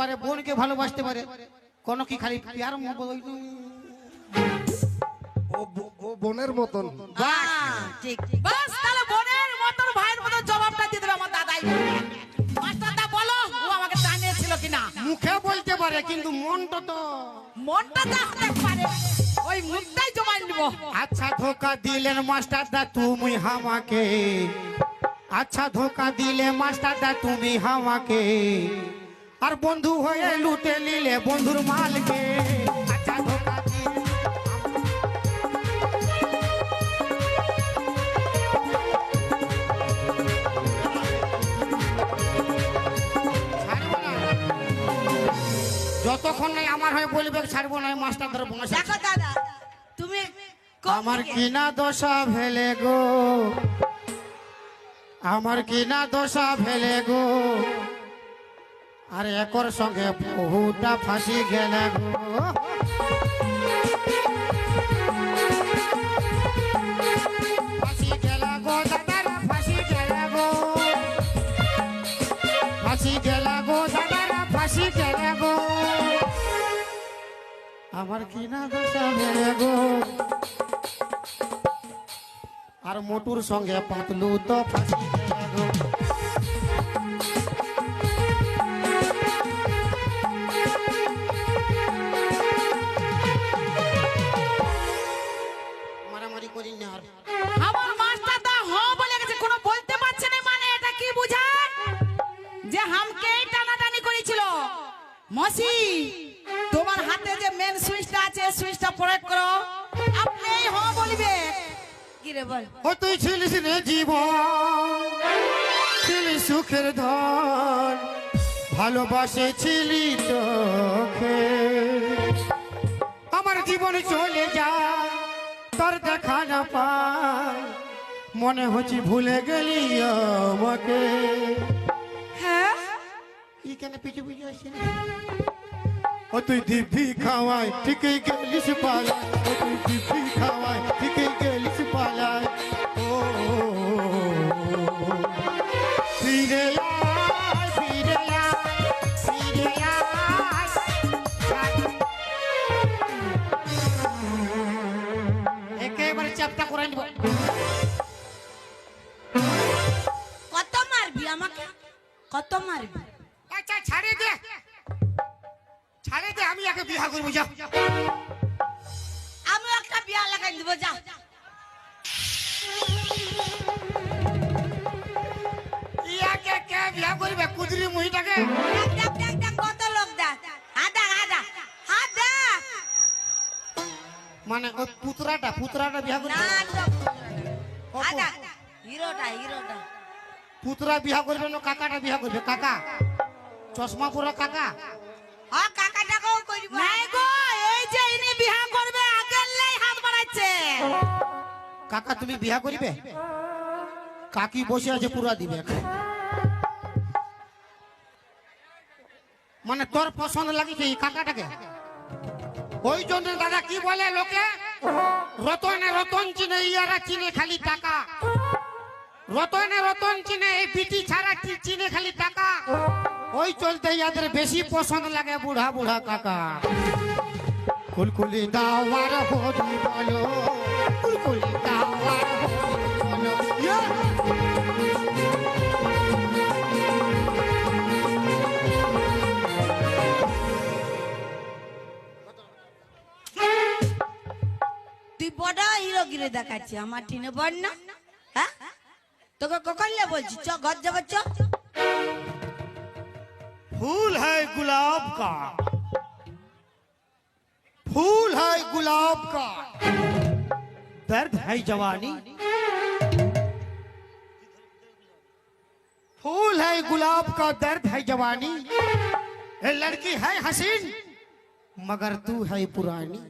পারে বোনকে ভালোবাসতে পারে। কোনো কি খালি প্যার ও বোনের মতন। ঠিক ঠিক। বাস তাহলে বোনের মতন ভাইয়ের মতন জবাবটা দিয়ে দেবে আমার দাদাই। মাস্টারদা বলো ও আমাকে জানিয়েছিল কিনা? মুখে বলতে পারে কিন্তু মনটা তো মনটা হতে পারে। ওই মুখটাই জমা নিব। আচ্ছা ধোকা দিলেন মাস্টারদা তুমি হামাকে আচ্ছা ধোকা দিলে মাস্টারদা তুমি হামাকে আর বন্ধু হয়ে লুটে নিলে বন্ধুর মালকে। আচ্ছা না। যতক্ষণ নাই আমার হয়ে বলবে ছাড়বো না মাস্টার ধরে বসে দেখো দাদা তুমি আমার কিনা দশা ভেলে গো। আমার কিনা দশা ভেলে গো। আর একর সঙ্গে বহুটা ফাঁসি গেলে গো। ফাঁসি গেলা গো, দাদারা ফাঁসি গেলা গো। ফাঁসি গেলা গো, দাদারা ফাঁসি গেলা গো। আমার কিনা দশা ভেলে গো। আর মোটুর সঙ্গে পাতলু তো ফাঁসি গেলা গো। মসি, তোমার হাতে যে মেন সুইচটা আছে সুইচটা প্রয়োগ করো। আপনি হ বলবে। কি রে বল। ও তুই ছিলিস রে জীবন ছিলি সুখের ধন ভালোবাসে ছিলি তোকে। আমার জীবন চলে যায় তোর দেখা না পায়, মনে হচ্ছে ভুলে গেলি আমাকে। হ্যাঁ কেন পিছু পিছু আসছে না? ও তুই দিব্যি খাওয়াই ঠিকই গেলিস পালায়। ও তুই দিব্যি খাওয়াই ঠিকই গেলিস পালায়। ও ফিরে আয় ফিরে আয় ফিরে আয়। একেবারে চাপটা করে নিব। কত মারবি আমাকে? কত মারবি? আমি একে বিয়া করব যা। আমি একটা বিয়া লাগাই দিব যা। ইয়াকে কে বিয়া করবে কুদরি মুহিটাকে? দেখ দেখ দেখ দেখ কত লোক দেখ। আদা আদা আদা। মানে ওই পুতরাটা পুতরাটা বিয়া করবে? না আদা হিরোটা হিরোটা। পুতরা বিয়া করবে না কাকাটা বিয়া করবে? কাকা চশমা পরা কাকা? করিব কাকা, তুমি বিয়া করিবে? কাকি বসে আছে, পুরা দিবে মানে তোর পছন্দ লাগিছে এই কাকাটাকে? ওই জন্য দাদা কি বলে লোকে? রতনে রতন চিনে ইয়ারা চিনে খালি টাকা। রতনে রতন চিনে এই বিটি ছাড়া চিনে খালি টাকা? ওই চলতে ইয়াদের বেশি পছন্দ লাগে বুড়া বুড়া কাকা কুলকুলি দাওয়ার হরি বলো কুলকুলি দাওয়ার হরি বলো ইয়া! তুই বড় হিরো গিরে দেখাচ্ছি আমার টিনে বড় না হ্যাঁ তোকে কখনলে বলছি চ ঘর যাবো চ फूल है गुलाब का। फूल है गुलाब का। दर्द है जवानी। फूल है गुलाब का, दर्द है जवानी। लड़की है हसीन, मगर तू है पुरानी।